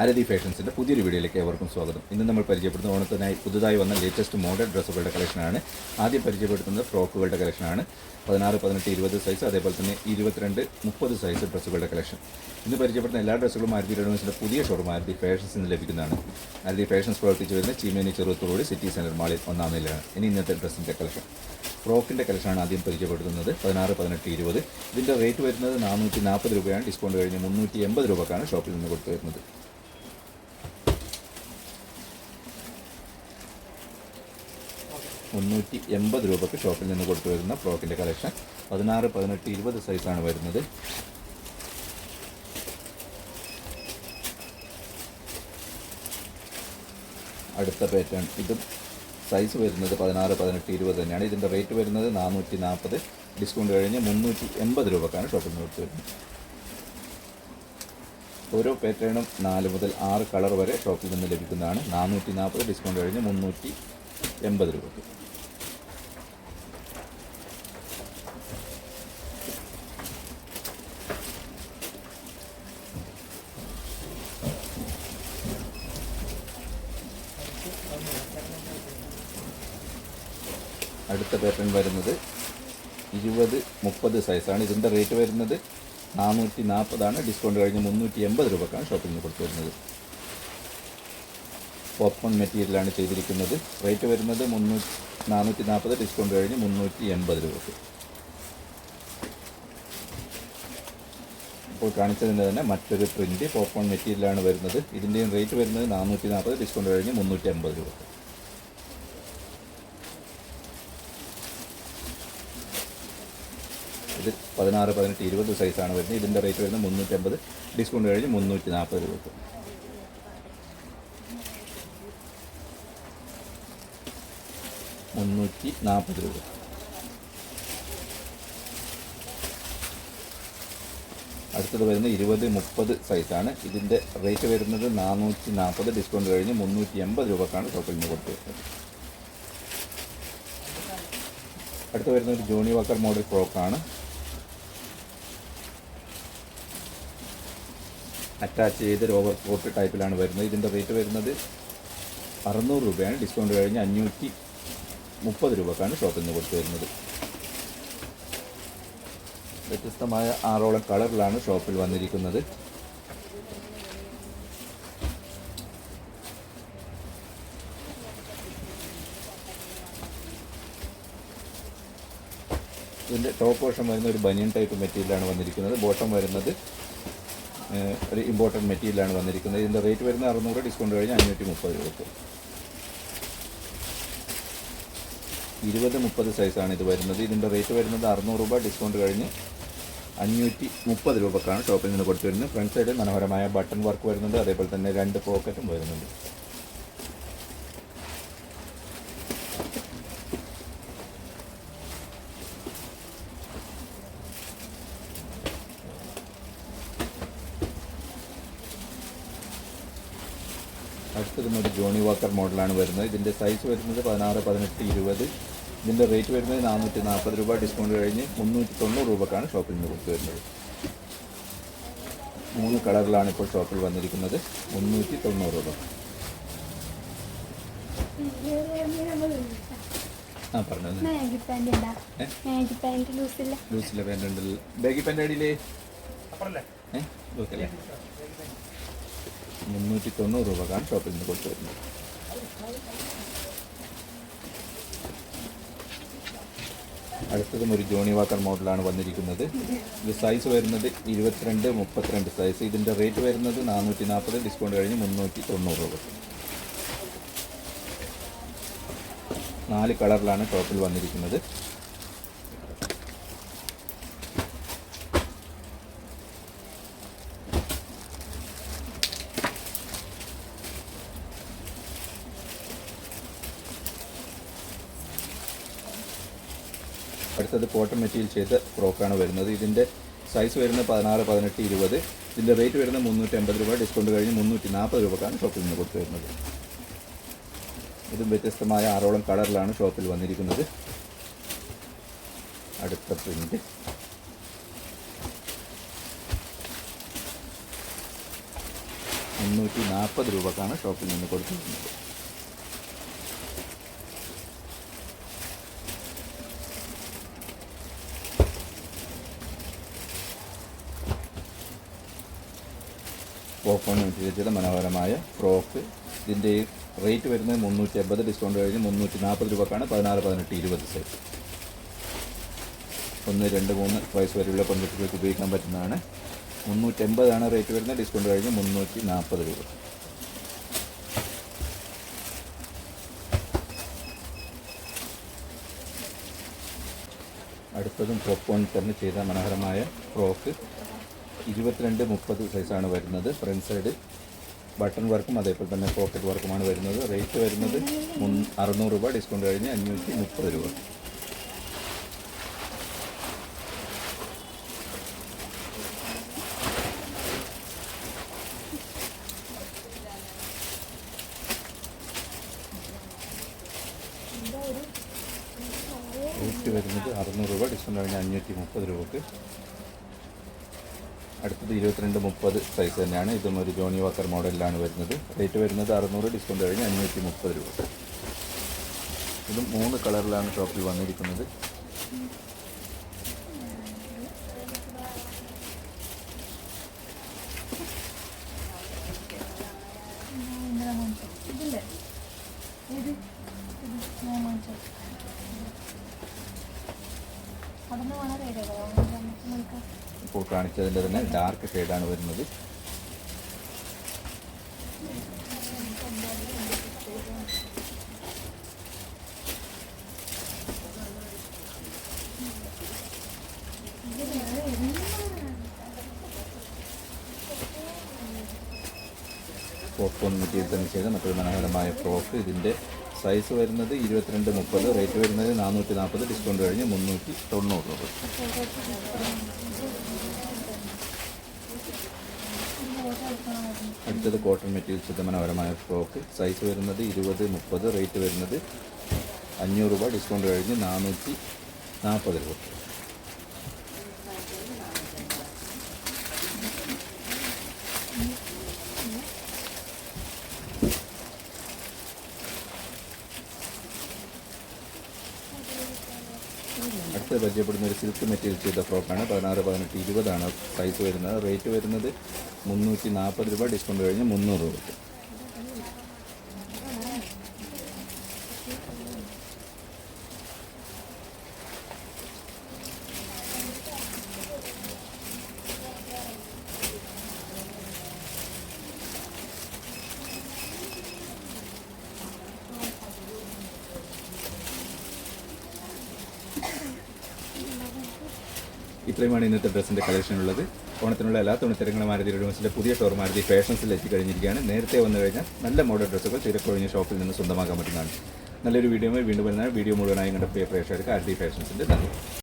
ആരതി ഫാഷൻസിന്റെ പുതിയൊരു വീഡിയോയിലേക്ക് ഏവർക്കും സ്വാഗതം. ഇന്ന് നമ്മൾ പരിചയപ്പെടുന്ന ഓണത്തിനായി പുതുതായി വന്ന ലേറ്റസ്റ്റ് മോഡൽ ഡ്രസ്സുകളുടെ കളക്ഷനാണ് ആദ്യം പരിചയപ്പെടുത്തുന്നത് ഫ്രോക്കുകളുടെ കളക്ഷനാണ് പതിനാറ് പതിനെട്ട് ഇരുപത് സൈസ് അതേപോലെ തന്നെ ഇരുപത്തിരണ്ട് മുപ്പത് സൈസ് ഡ്രസ്സുകളുടെ കളക്ഷൻ ഇന്ന് പരിചയപ്പെടുന്ന എല്ലാ ഡ്രസ്സുകളും ആരതി റെഡോൺസിന്റെ പുതിയ ഷോറൂം ആരതി ഫാഷൻസ് നിന്ന് ലഭിക്കുന്നതാണ്. ആരതി ഫാഷൻസ് പ്രവർത്തിച്ചു വരുന്ന ചീമേനി ചെറുത്തോട് സിറ്റി സെന്റർ മാളിൽ ഒന്നാം നിലയാണ്. ഇനി ഇന്നത്തെ ഡ്രസ്സിന്റെ കളക്ഷൻ ഫ്രോക്കിന്റെ കളക്ഷനാണ് ആദ്യം പരിചയപ്പെടുത്തുന്നത്. പതിനാറ് പതിനെട്ട് ഇരുപത്. ഇതിന്റെ റേറ്റ് വരുന്നത് നാനൂറ്റി നാൽപ്പത് രൂപയാണ്. ഡിസ്കൗണ്ട് കഴിഞ്ഞ് മുന്നൂറ്റി എൺപത് രൂപക്കാണ് ഷോപ്പിൽ നിന്ന് കൊടുത്തു വരുന്നത്. മുന്നൂറ്റി എൺപത് രൂപയ്ക്ക് ഷോപ്പിൽ നിന്ന് കൊടുത്തു വരുന്ന ഫ്രോക്കിന്റെ കളക്ഷൻ. പതിനാറ് പതിനെട്ട് ഇരുപത് സൈസാണ് വരുന്നത്. അടുത്ത പാറ്റേൺ ഇതും സൈസ് വരുന്നത് പതിനാറ് പതിനെട്ട് ഇരുപത് തന്നെയാണ്. ഇതിന്റെ റേറ്റ് വരുന്നത് നാനൂറ്റി നാൽപ്പത് ഡിസ്കൗണ്ട് കഴിഞ്ഞ് മുന്നൂറ്റി എൺപത് രൂപക്കാണ് ഷോപ്പിൽ നിന്ന് കൊടുത്തു വരുന്നത് ഓരോ പാറ്റേണും നാല് മുതൽ ആറ് കളർ വരെ ഷോപ്പിൽ നിന്ന് ലഭിക്കുന്നതാണ്. നാനൂറ്റി നാൽപ്പത് ഡിസ്കൗണ്ട് കഴിഞ്ഞ് മുന്നൂറ്റി എൺപത് രൂപയ്ക്ക്. അടുത്ത പാറ്റേൺ വരുന്നത് ഇരുപത് മുപ്പത് സൈസാണ് ഇതിന്റെ റേറ്റ് വരുന്നത് നാനൂറ്റി നാൽപ്പതാണ് ഡിസ്കൗണ്ട് കഴിഞ്ഞ് മുന്നൂറ്റി എൺപത് രൂപക്കാണ് നിന്ന് കൊടുത്തു വരുന്നത്. ഓപ്പൺ മെറ്റീരിയലാണ് ചെയ്തിരിക്കുന്നത്. റേറ്റ് വരുന്നത് മുന്നൂറ്റി നാനൂറ്റി നാൽപ്പത് ഡിസ്കൗണ്ട് കഴിഞ്ഞ് മുന്നൂറ്റി എൺപത് രൂപക്ക്. ഇപ്പോൾ കാണിച്ചതിന്റെ തന്നെ മറ്റൊരു പ്രിന്റ് പോപ്കോൺ മെറ്റീരിയലാണ് വരുന്നത്. ഇതിന്റെയും റേറ്റ് വരുന്നത് നാനൂറ്റി നാൽപ്പത് ഡിസ്കൗണ്ട് കഴിഞ്ഞ് മുന്നൂറ്റി അമ്പത് രൂപയ്ക്ക് ഇത് പതിനാറ് പതിനെട്ട് ഇരുപത് സൈസാണ് വരുന്നത്. ഇതിന്റെ റേറ്റ് വരുന്നത് മുന്നൂറ്റമ്പത് ഡിസ്കൗണ്ട് കഴിഞ്ഞ് മുന്നൂറ്റി നാൽപ്പത് രൂപയ്ക്ക് മുന്നൂറ്റി നാൽപ്പത് രൂപ. അടുത്തത് വരുന്നത് ഇരുപത് മുപ്പത് സൈസാണ് ഇതിന്റെ റേറ്റ് വരുന്നത് നാനൂറ്റി നാൽപ്പത് ഡിസ്കൗണ്ട് കഴിഞ്ഞ് മുന്നൂറ്റി എൺപത് രൂപക്കാണ് ഷോപ്പിൽ നിന്ന് കൊടുത്തു വരുന്നത് അടുത്ത് വരുന്നത് ജോണി വാക്കർ മോഡൽ ഫ്രോക്കാണ്. അറ്റാച്ച് ചെയ്ത് ഓവർ കോട്ട് ടൈപ്പിലാണ് വരുന്നത്. ഇതിന്റെ റേറ്റ് വരുന്നത് അറുന്നൂറ് രൂപയാണ്. ഡിസ്കൗണ്ട് കഴിഞ്ഞ് അഞ്ഞൂറ്റി മുപ്പത് രൂപക്കാണ് ഷോപ്പിൽ നിന്ന് കൊടുത്തു വരുന്നത്. വ്യത്യസ്തമായ ആറോളം കളറിലാണ് ഷോപ്പിൽ വന്നിരിക്കുന്നത്. ഇതിന്റെ ടോപ്പ് വർഷം വരുന്ന ഒരു ബനിയൻ ടൈപ്പ് മെറ്റീരിയലാണ് വന്നിരിക്കുന്നത്. ബോട്ടം വരുന്നത് ഒരു ഇമ്പോർട്ടന്റ് മെറ്റീരിയലാണ് വന്നിരിക്കുന്നത്. ഇതിന്റെ റേറ്റ് വരുന്നത് അറുന്നൂറ് ഡിസ്കൗണ്ട് കഴിഞ്ഞ് അഞ്ഞൂറ്റി മുപ്പത് രൂപ ഇരുപത് മുപ്പത് സൈസാണ് ഇത് വരുന്നത്. ഇതിന്റെ റേറ്റ് വരുന്നത് അറുന്നൂറ് രൂപ ഡിസ്കൗണ്ട് കഴിഞ്ഞ് അഞ്ഞൂറ്റി മുപ്പത് രൂപക്കാണ് ടോപ്പിൽ നിന്ന് കൊടുത്തു വരുന്നത്. ഫ്രണ്ട് സൈഡിൽ മനോഹരമായ ബട്ടൺ വർക്ക് വരുന്നുണ്ട്. അതേപോലെ തന്നെ രണ്ട് പോക്കറ്റും വരുന്നുണ്ട്. അടുത്തതും ഒരു ജോണി വാക്കർ മോഡലാണ് വരുന്നത്. ഇതിന്റെ സൈസ് വരുന്നത് പതിനാറ് പതിനെട്ട് ഇരുപത്. ഇതിന്റെ റേറ്റ് വരുന്നത് നാനൂറ്റി നാൽപ്പത് രൂപ. ഡിസ്കൗണ്ട് കഴിഞ്ഞ് മുന്നൂറ്റി തൊണ്ണൂറ് രൂപക്കാണ് ഷോപ്പിൽ നിന്ന് കൊടുത്തു വരുന്നത് മൂന്ന് കളറിലാണ് ഇപ്പോൾ ഷോപ്പിൽ വന്നിരിക്കുന്നത്. മുന്നൂറ്റി തൊണ്ണൂറ് രൂപ. ആ പറഞ്ഞത് ലൂസില്ല ലൂസിലെ പാന്റ് ഉണ്ടല്ലോ. ബാഗി പാന്റ് അടിയിലേ? ഏ ഓക്കെ മുന്നൂറ്റി തൊണ്ണൂറ് രൂപക്കാണ് ഷോപ്പിൽ നിന്ന് കൊടുത്തു വരുന്നത്. അടുത്തതും ഒരു ജോണി വാക്കർ മോഡലാണ് വന്നിരിക്കുന്നത്. ഇത് സൈസ് വരുന്നത് ഇരുപത്തിരണ്ട് മുപ്പത്തിരണ്ട് സൈസ് ഇതിന്റെ റേറ്റ് വരുന്നത് നാനൂറ്റി നാൽപ്പത് ഡിസ്കൗണ്ട് കഴിഞ്ഞ് മുന്നൂറ്റി തൊണ്ണൂറ് രൂപ. നാല് കളറിലാണ് ടോപ്പിൽ വന്നിരിക്കുന്നത്. അടുത്തത് കോട്ടൺ മെറ്റീരിയൽ ചെയ്ത ഫ്രോക്കാണ് വരുന്നത്. ഇതിന്റെ സൈസ് വരുന്നത് പതിനാറ് പതിനെട്ട് ഇരുപത്. ഇതിന്റെ റേറ്റ് വരുന്നത് മുന്നൂറ്റി അമ്പത് രൂപ. ഡിസ്കൗണ്ട് കഴിഞ്ഞ് മുന്നൂറ്റി നാൽപ്പത് രൂപക്കാണ് ഷോപ്പിൽ നിന്ന് കൊടുത്തു വരുന്നത് ഇതും വ്യത്യസ്തമായ ആറോളം കളറിലാണ് ഷോപ്പിൽ വന്നിരിക്കുന്നത്. അടുത്ത പ്രിന്റ് മുന്നൂറ്റി നാൽപ്പത് രൂപക്കാണ് ഷോപ്പിൽ നിന്ന് കൊടുത്തിരുന്നത് പോപ്കോൺ ചെയ്ത മനോഹരമായ ഫ്രോക്ക്. ഇതിന്റെ റേറ്റ് വരുന്നത് മുന്നൂറ്റി അമ്പത് ഡിസ്കൗണ്ട് കഴിഞ്ഞ് മുന്നൂറ്റി നാൽപ്പത് രൂപക്കാണ് പതിനാറ് പതിനെട്ട് ഇരുപത് സൈസ് ഒന്ന് രണ്ട് മൂന്ന് വയസ്സ് വരെയുള്ള പെൺകുട്ടികൾക്ക് ഉപയോഗിക്കാൻ പറ്റുന്നതാണ്. മുന്നൂറ്റി എൺപതാണ് റേറ്റ് വരുന്നത് ഡിസ്കൗണ്ട് കഴിഞ്ഞ് മുന്നൂറ്റി നാൽപ്പത് രൂപ. അടുത്തതും പോപ്കോൺ തന്നെ ചെയ്ത മനോഹരമായ ഫ്രോക്ക് ഇരുപത്തിരണ്ട് മുപ്പത് സൈസാണ് വരുന്നത്. ഫ്രണ്ട് സൈഡ് ബട്ടൺ വർക്കും അതേപോലെ തന്നെ പോക്കറ്റ് വർക്കുമാണ് വരുന്നത്. റേറ്റ് വരുന്നത് അറുന്നൂറ് രൂപ ഡിസ്കൗണ്ട് കഴിഞ്ഞ് അഞ്ഞൂറ്റി മുപ്പത് രൂപ. റേറ്റ് വരുന്നത് അറുന്നൂറ് രൂപ ഡിസ്കൗണ്ട് കഴിഞ്ഞ് അഞ്ഞൂറ്റി മുപ്പത് രൂപക്ക്. അടുത്തത് ഇരുപത്തിരണ്ട് മുപ്പത് സൈസ് തന്നെയാണ്. ഇതും ഒരു ജോണി വാക്കർ മോഡലിലാണ് വരുന്നത്. റേറ്റ് വരുന്നത് അറുന്നൂറ് ഡിസ്കൗണ്ട് കഴിഞ്ഞ് അഞ്ഞൂറ്റി മുപ്പത് രൂപ. ഇതും മൂന്ന് കളറിലാണ് ഷോപ്പിൽ വന്നിരിക്കുന്നത്. ഇതില്ലേ ഇത് ഇപ്പോൾ കാണിച്ചതിന്റെ തന്നെ ഡാർക്ക് ഷെയ്ഡാണ് വരുന്നത്. പോപ്കോൺ മെറ്റീരിയൽ തന്നെ ചെയ്ത മറ്റൊരു മനോഹരമായ ഫ്രോക്ക് ഇതിന്റെ സൈസ് വരുന്നത് ഇരുപത്തിരണ്ട് മുപ്പത് റേറ്റ് വരുന്നത് നാനൂറ്റി നാൽപ്പത് ഡിസ്കൗണ്ട് കഴിഞ്ഞ് മുന്നൂറ്റി തൊണ്ണൂറ് രൂപ. അടുത്തത് കോട്ടൺ മെറ്റീരിയൽ ചെയ്ത മനോഹരമായ ഫ്രോക്ക് സൈസ് വരുന്നത് ഇരുപത് മുപ്പത് റേറ്റ് വരുന്നത് അഞ്ഞൂറ് രൂപ ഡിസ്കൗണ്ട് കഴിഞ്ഞ് നാനൂറ്റി നാൽപ്പത് രൂപ. അടുത്ത് പരിചയപ്പെടുന്ന ഒരു സിൽക്ക് മെറ്റീരിയൽ ചെയ്ത ഫ്രോക്കാണ് പതിനാറ് പതിനെട്ട് ഇരുപതാണ് പ്രൈസ് വരുന്നത്. റേറ്റ് വരുന്നത് മുന്നൂറ്റി നാൽപ്പത് രൂപ ഡിസ്കൗണ്ട് കഴിഞ്ഞ് മുന്നൂറ് രൂപയ്ക്ക് ഇത്രയുമാണ് ഇന്നത്തെ ഡ്രസ്സിന്റെ കളക്ഷൻ ഉള്ളത് ഓണത്തിനുള്ള എല്ലാ തുണിത്തരങ്ങളും മാരുതി റെഡിമെൻസിന്റെ പുതിയ ഷോർ മാരുതി ഫാഷൻസിൽ എത്തിക്കഴിഞ്ഞിരിക്കുകയാണ്. നേരത്തെ വന്നു കഴിഞ്ഞാൽ നല്ല മോഡൽ ഡ്രസ്സുകൾ തിരക്കൊഴിഞ്ഞ ഷോപ്പിൽ നിന്ന് സ്വന്തമാക്കാൻ പറ്റുന്നതാണ്. നല്ലൊരു വീഡിയോ വീണ്ടും വരുന്ന വീഡിയോ മുഴുവനായി കണ്ട പ്രിയ പ്രേക്ഷകർക്ക് ആരതി ഫാഷൻസിന്റെ നന്ദി.